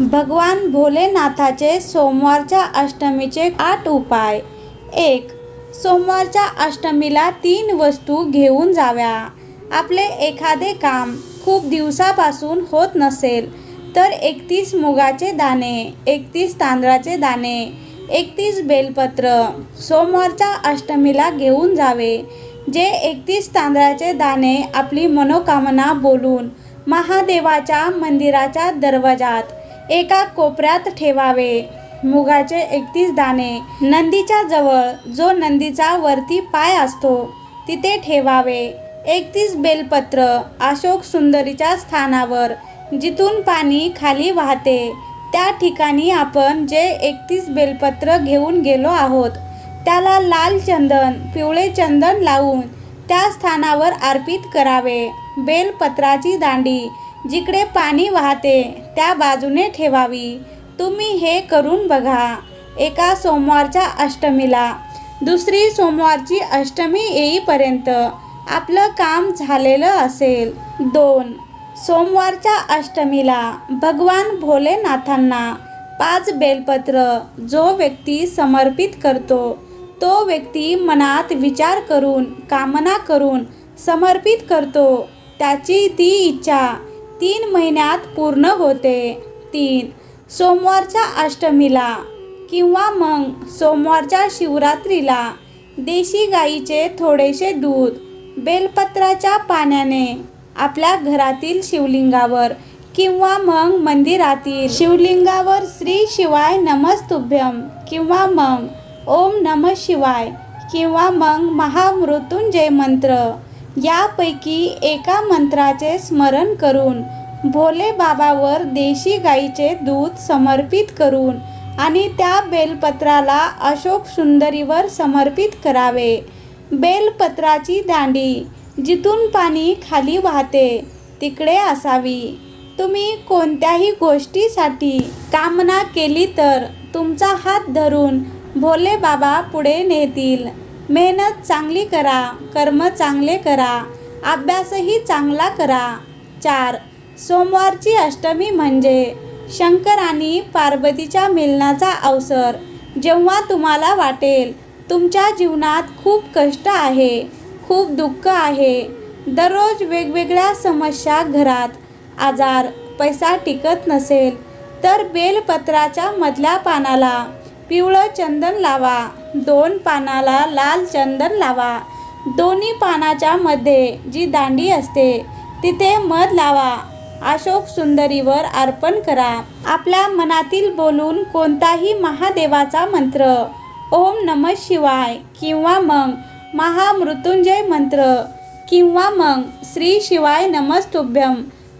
भगवान भोलेनाथाचे सोमवारच्या अष्टमीचे आठ उपाय. एक सोमवारच्या अष्टमीला तीन वस्तू घेऊन जाव्या. आपले एखादे काम खूप दिवसापासून होत नसेल तर एकतीस मुगाचे दाणे एकतीस तांदळाचे दाणे एकतीस बेलपत्र सोमवारच्या अष्टमीला घेऊन जावे. जे एकतीस तांदळाचे दाणे आपली मनोकामना बोलून महादेवाच्या मंदिराच्या दरवाजात एका कोपऱ्यात ठेवावे. मुगाचे एकतीस दाणे. नंदीच्या जवळ जो नंदीचा वरती पाय असतो तिथे ठेवावे. एकतीस बेलपत्र अशोक सुंदरीच्या स्थानावर जिथून पाणी खाली वाहते. त्या ठिकाणी आपण जे एकतीस बेलपत्र घेऊन गेलो आहोत त्याला लाल चंदन पिवळे चंदन लावून त्या स्थानावर अर्पित करावे. बेलपत्राची दांडी जिकडे पाणी वाहते त्या बाजूने ठेवावी. तुम्ही हे करून बघा. एका सोमवारच्या अष्टमीला. दुसरी सोमवारची अष्टमी येईपर्यंत आपलं काम झालेलं असेल. दोन. सोमवारच्या अष्टमीला भगवान भोलेनाथांना पाच बेलपत्र जो व्यक्ती समर्पित करतो तो व्यक्ती मनात विचार करून कामना करून समर्पित करतो त्याची ती इच्छा तीन महिन्यात पूर्ण होते. तीन. सोमवारच्या अष्टमीला किंवा मग सोमवारच्या शिवरात्रीला देशी गाईचे थोडेसे दूध बेलपत्राच्या पाण्याने आपल्या घरातील शिवलिंगावर किंवा मग मंदिरातील शिवलिंगावर श्री शिवाय नमस्तुभ्यम किंवा मग ओम नम शिवाय किंवा मग महामृत्युंजय मंत्र यापैकी एका मंत्राचे स्मरण करून भोले बाबावर देशी गाईचे दूध समर्पित करून आणि त्या बेलपत्राला अशोक सुंदरीवर समर्पित करावे. बेलपत्राची दांडी जिथून पाणी खाली वाहते तिकडे असावी. तुम्ही कोणत्याही गोष्टीसाठी कामना केली तर तुमचा हात धरून भोले बाबा पुढे नेतील. मेहनत चांगली करा कर्म चांगले करा अभ्यासही चांगला करा. चार सोमवारची अष्टमी म्हणजे शंकर आणि पार्वतीच्या मिलनाचा अवसर. जेव्हा तुम्हाला वाटेल तुमच्या जीवनात खूप कष्ट आहे खूप दुःख आहे. दररोज वेगवेगळ्या समस्या घरात आजार पैसा टिकत नसेल तर बेलपत्राच्या मधल्या पानाला पिवळं चंदन लावा. दोन पानाला लाल चंदन लावा. दोन्ही पानाच्या मध्ये जी दांडी असते तिथे मध लावा. अशोक सुंदरीवर अर्पण करा. आपल्या मनातील बोलून कोणताही महादेवाचा मंत्र ओम नम शिवाय किंवा मग महामृत्युंजय मंत्र किंवा मग श्री शिवाय नमस्तुभ्यम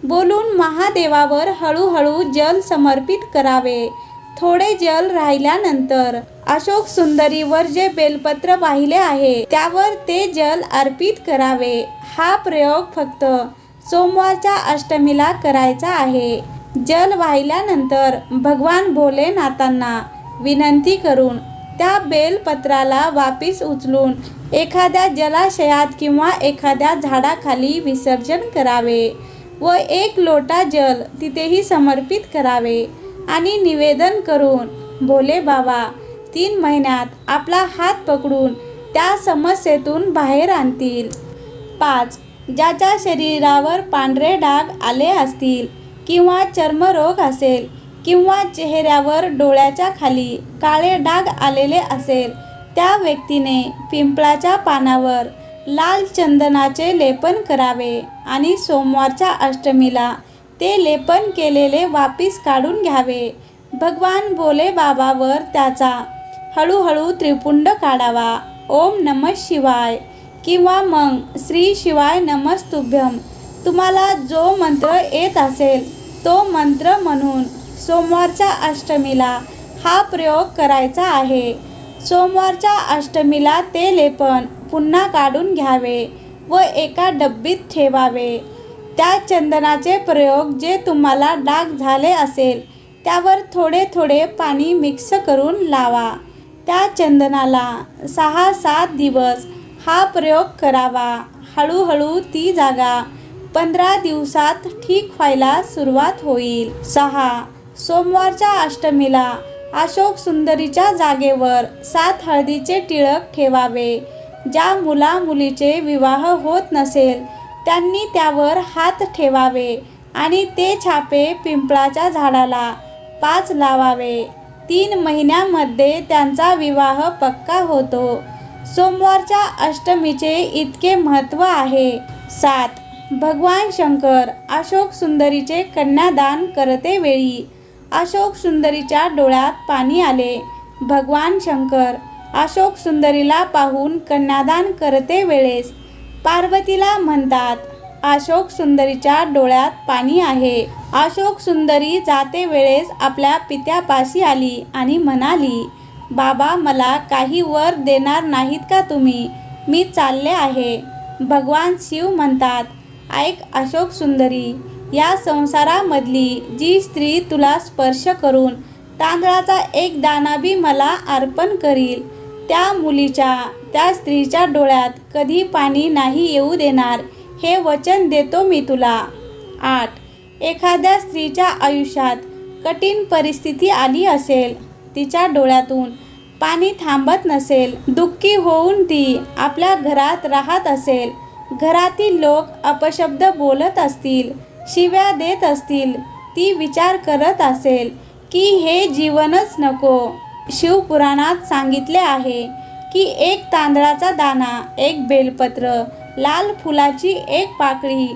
बोलून महादेवावर हळूहळू जल समर्पित करावे. थोडे जल राहिल्यानंतर अशोक सुंदरीवर जे बेलपत्र वाहिले आहे त्यावर ते जल अर्पित करावे. हा प्रयोग फक्त सोमवारच्या अष्टमीला करायचा आहे. जल वाहिल्यानंतर भगवान भोलेनाथांना विनंती करून त्या बेलपत्राला वापिस उचलून एखाद्या जलाशयात किंवा एखाद्या झाडाखाली विसर्जन करावे व एक लोटा जल तिथेही समर्पित करावे. आणि निवेदन करून भोले बाबा तीन महिन्यात आपला हात पकडून त्या समस्येतून बाहेर आणतील. पाच ज्याच्या शरीरावर पांढरे डाग आले असतील किंवा चर्मरोग असेल किंवा चेहऱ्यावर डोळ्याच्या खाली काळे डाग आलेले असेल त्या व्यक्तीने पिंपळाच्या पानावर लाल चंदनाचे लेपन करावे आणि सोमवारच्या अष्टमीला ते लेपन केलेले वापिस काढून घ्यावे. भगवान बोले बाबावर त्याचा हळूहळू त्रिपुंड काढावा. ओम नम शिवाय किंवा मग श्री शिवाय नमस्तुभ्यम. तुम्हाला जो मंत्र येत असेल तो मंत्र म्हणून सोमवारच्या अष्टमीला हा प्रयोग करायचा आहे. सोमवारच्या अष्टमीला ते लेपन पुन्हा काढून घ्यावे व एका डब्बीत ठेवावे. त्या चंदनाचे प्रयोग जे तुम्हाला डाग झाले असेल त्यावर थोडे थोडे पाणी मिक्स करून लावा. त्या चंदनाला सहा सात दिवस हा प्रयोग करावा. हळूहळू ती जागा पंधरा दिवसात ठीक व्हायला सुरुवात होईल. सहा. सोमवारच्या अष्टमीला अशोक सुंदरीच्या जागेवर सात हळदीचे टिळक ठेवावे. ज्या मुला मुलीचे विवाह होत नसेल त्यांनी त्यावर हात ठेवावे आणि ते छापे पिंपळाच्या झाडाला पाच लावावे. तीन महिन्यामध्ये त्यांचा विवाह पक्का होतो. सोमवारच्या अष्टमीचे इतके महत्त्व आहे. सात भगवान शंकर अशोक सुंदरीचे कन्यादान करते वेळी. अशोक सुंदरीच्या डोळ्यात पाणी आले. भगवान शंकर अशोक सुंदरीला पाहून कन्यादान करते वेळेस पार्वतीला म्हणतात अशोक सुंदरीच्या डोळ्यात पाणी आहे. अशोक सुंदरी जाते वेळेस आपल्या पित्यापाशी आली आणि म्हणाली बाबा मला काही वर देणार नाहीत का तुम्ही? मी चालले आहे. भगवान शिव म्हणतात ऐक अशोक सुंदरी या संसारामधली जी स्त्री तुला स्पर्श करून तांदळाचा एक दानाबी मला अर्पण करील. त्या मुलीच्या त्या स्त्रीच्या डोळ्यात कधी पाणी नाही येऊ देणार हे वचन देतो मी तुला. आठ. एखाद्या स्त्रीच्या आयुष्यात कठीण परिस्थिती आली असेल तिच्या डोळ्यातून पाणी थांबत नसेल दुःखी होऊन ती आपल्या घरात राहत असेल घरातील लोक अपशब्द बोलत असतील शिव्या देत असतील ती विचार करत असेल की हे जीवनच नको. शिवपुराणात सांगितले आहे की एक तांदळाचा दाना एक बेलपत्र लाल फुलाची एक पाकळी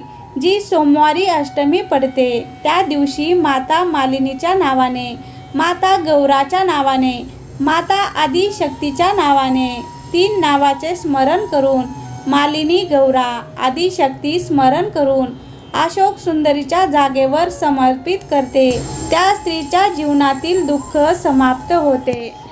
जी सोमवारी अष्टमी पडते त्या दिवशी माता मालिनीच्या नावाने माता गौराच्या नावाने माता आदिशक्तीच्या नावाने तीन नावाचे स्मरण करून मालिनी गौरा आदिशक्ती स्मरण करून अशोक सुंदरीच्या जागेवर समर्पित करते. त्या स्त्रीच्या जीवनातील दुःख समाप्त होते.